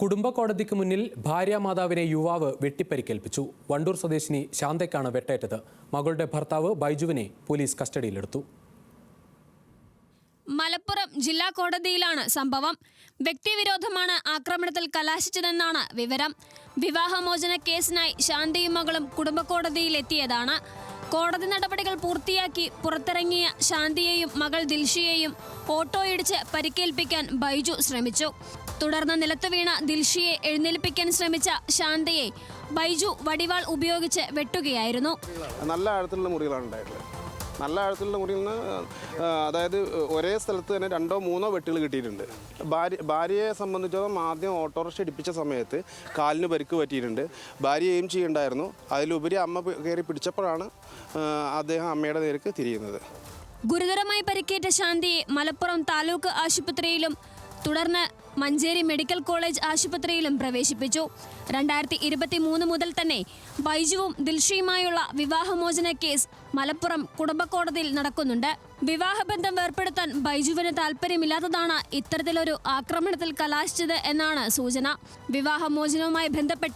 കുടുംബ കോടതിക്ക് മുന്നിൽ ഭാര്യാമാതാവിനെ യുവാവ് വെട്ടിപ്പരിക്കേൽപ്പിച്ചു. വണ്ടൂർ സ്വദേശിനി ശാന്തയ്ക്കാണ് വെട്ടേറ്റത്. മകളുടെ ഭർത്താവ് ബൈജുവിനെ പോലീസ് കസ്റ്റഡിയിലെടുത്തു. മലപ്പുറം ജില്ലാ കോടതിയിലാണ് സംഭവം. വ്യക്തിവിരോധമാണ് ആക്രമണത്തിൽ കലാശിച്ചതെന്നാണ് വിവരം. വിവാഹമോചന കേസിനായി ശാന്തിയും മകളും കുടുംബക്കോടതിയിലെത്തിയതാണ്. കോടതി നടപടികൾ പൂർത്തിയാക്കി പുറത്തിറങ്ങിയ ശാന്തിയെയും മകൾ ദിൽഷിയെയും ഓട്ടോയിടിച്ച് പരിക്കേൽപ്പിക്കാൻ ബൈജു ശ്രമിച്ചു. തുടർന്ന് നിലത്ത് വീണ ദിൽഷിയെ എഴുന്നേൽപ്പിക്കാൻ ശ്രമിച്ച ശാന്തയെ ബൈജു വടിവാൾ ഉപയോഗിച്ച് വെട്ടുകയായിരുന്നു. നല്ല ആഴത്തിലുള്ള മുറികളാണ് ഉണ്ടായിട്ടുള്ളത്. നല്ല ആഴത്തിലുള്ള മുറിയിൽ നിന്ന് അതായത് ഒരേ സ്ഥലത്ത് തന്നെ രണ്ടോ മൂന്നോ വെട്ടുകൾ കിട്ടിയിട്ടുണ്ട്. ഭാര്യ ഭാര്യയെ സംബന്ധിച്ചോളം ആദ്യം ഓട്ടോറിക്ഷ ഇടിപ്പിച്ച സമയത്ത് കാലിന് പരിക്ക് പറ്റിയിട്ടുണ്ട്. ഭാര്യ എയിം ചെയ്യണ്ടായിരുന്നു. അതിലുപരി അമ്മ കയറി പിടിച്ചപ്പോഴാണ് അദ്ദേഹം അമ്മയുടെ നേർക്ക് തിരിയുന്നത്. ഗുരുതരമായി പരിക്കേറ്റ ശാന്തിയെ മലപ്പുറം താലൂക്ക് ആശുപത്രിയിലും തുടർന്ന് മഞ്ചേരി മെഡിക്കൽ കോളേജ് ആശുപത്രിയിലും പ്രവേശിപ്പിച്ചു. രണ്ടായിരത്തി ഇരുപത്തി മൂന്ന് മുതൽ തന്നെ ബൈജുവും ദിൽഷയുമായുള്ള വിവാഹമോചന കേസ് മലപ്പുറം കുടുംബക്കോടതിയിൽ നടക്കുന്നുണ്ട്. വിവാഹബന്ധം വേർപ്പെടുത്താൻ ബൈജുവിന് താല്പര്യമില്ലാത്തതാണ് ഇത്തരത്തിലൊരു ആക്രമണത്തിൽ കലാശിച്ചത് എന്നാണ് സൂചന. വിവാഹമോചനവുമായി ബന്ധപ്പെട്ട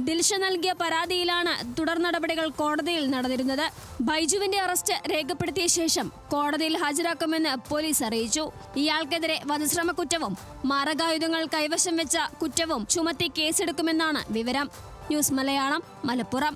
ദിൽഷ നൽകിയ പരാതിയിലാണ് തുടർ നടപടികൾ കോടതിയിൽ നടന്നിരുന്നത്. ബൈജുവിന്റെ അറസ്റ്റ് രേഖപ്പെടുത്തിയ ശേഷം കോടതിയിൽ ഹാജരാക്കുമെന്ന് പോലീസ് അറിയിച്ചു. ഇയാൾക്കെതിരെ വധശ്രമ കുറ്റവും മാരകായുധങ്ങൾ കൈവശം വെച്ച കുറ്റവും ചുമത്തി കേസെടുക്കുമെന്നാണ് വിവരം. ന്യൂസ് മലയാളം മലപ്പുറം.